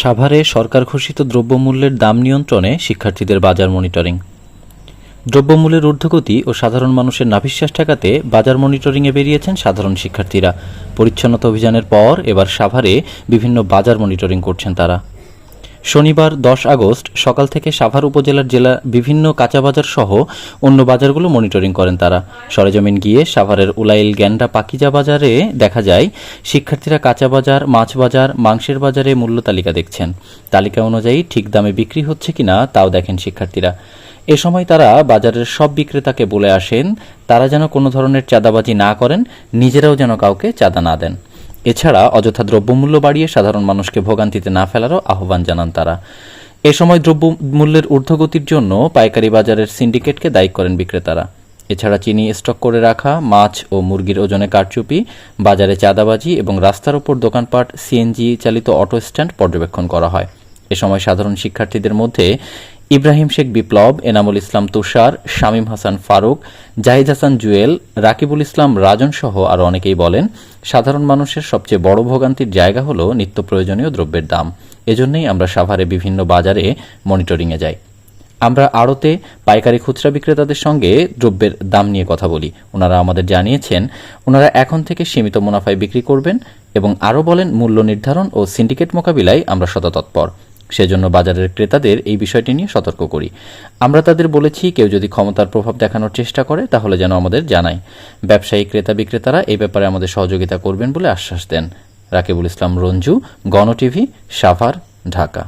সাভারে সরকার ঘোষিত দ্রব্যমূল্যের দাম নিয়ন্ত্রণে শিক্ষার্থীদের বাজার মনিটরিং। দ্রব্যমূল্যের ঊর্ধ্বগতি ও সাধারণ মানুষের নাভিশ্বাস ঠেকাতে বাজার মনিটরিংয়ে বেরিয়েছেন সাধারণ শিক্ষার্থীরা। পরিচ্ছন্নতা অভিযানের পর এবার সাভারে বিভিন্ন বাজার মনিটরিং করছেন তারা। শনিবার দশ আগস্ট সকাল থেকে সাভার উপজেলার জেলা বিভিন্ন কাঁচা বাজার সহ অন্য বাজারগুলো মনিটরিং করেন তারা। সরেজমিন গিয়ে সাভারের উলাইল গ্যান্ডা পাকিজা বাজারে দেখা যায়, শিক্ষার্থীরা কাঁচা বাজার মাছ বাজার মাংসের বাজারে মূল্য তালিকা দেখছেন। তালিকা অনুযায়ী ঠিক দামে বিক্রি হচ্ছে কিনা তাও দেখেন শিক্ষার্থীরা। এ সময় তারা বাজারের সব বিক্রেতাকে বলে আসেন, তারা যেন কোনো ধরনের চাঁদাবাজি না করেন, নিজেরাও যেন কাউকে চাঁদা না দেন। এছাড়া অযথা দ্রব্যমূল্য বাড়িয়ে সাধারণ মানুষকে ভোগান্তিতে না ফেলারও আহ্বান জানান তারা। এ সময় দ্রব্যমূল্যের ঊর্ধ্বগতির জন্য পাইকারি বাজারের সিন্ডিকেটকে দায়ী করেন বিক্রেতারা। এছাড়া চিনি স্টক করে রাখা, মাছ ও মুরগির ওজনে কারচুপি, বাজারে চাঁদাবাজি এবং রাস্তার ওপর দোকানপাট, সিএনজি চালিত অটো স্ট্যান্ড পর্যবেক্ষণ করা হয়। এ সময় সাধারণ শিক্ষার্থীদের মধ্যে ইব্রাহিম শেখ বিপ্লব, এনামুল ইসলাম তুষার, শামীম হাসান ফারুক, জাহিদ হাসান জুয়েল, রাকিবুল ইসলাম রাজন সহ আরও অনেকেই বলেন, সাধারণ মানুষের সবচেয়ে বড় ভোগান্তির জায়গা হল নিত্য প্রয়োজনীয় দ্রব্যের দাম। এজন্যই আমরা সাভারে বিভিন্ন বাজারে মনিটরিংয়ে যাই। আমরা আড়তে পাইকারি খুচরা বিক্রেতাদের সঙ্গে দ্রব্যের দাম নিয়ে কথা বলি। ওনারা আমাদের জানিয়েছেন, ওনারা এখন থেকে সীমিত মুনাফায় বিক্রি করবেন এবং আরও বলেন, মূল্য নির্ধারণ ও সিন্ডিকেট মোকাবিলায় আমরা শততৎপর সেজন্য বাজারের ক্রেতাদের এই বিষয়টি নিয়ে সতর্ক করি। আমরা তাদের বলেছি, কেউ যদি ক্ষমতার প্রভাব দেখানোর চেষ্টা করে, তাহলে যেন আমাদের জানায়। ব্যবসায়ী, ক্রেতা, বিক্রেতারা এই ব্যাপারে আমাদের সহযোগিতা করবেন বলে আশ্বাস দেন। রাকিবুল ইসলাম, রঞ্জু, গণ টিভি, সাভার, ঢাকা।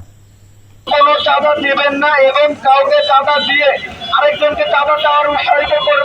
কোনো চাঁদা দেবেন না এবং কাউকে চাঁদা দিয়ে আরেকজনকে চাঁদা দেওয়ার উৎসাহিত না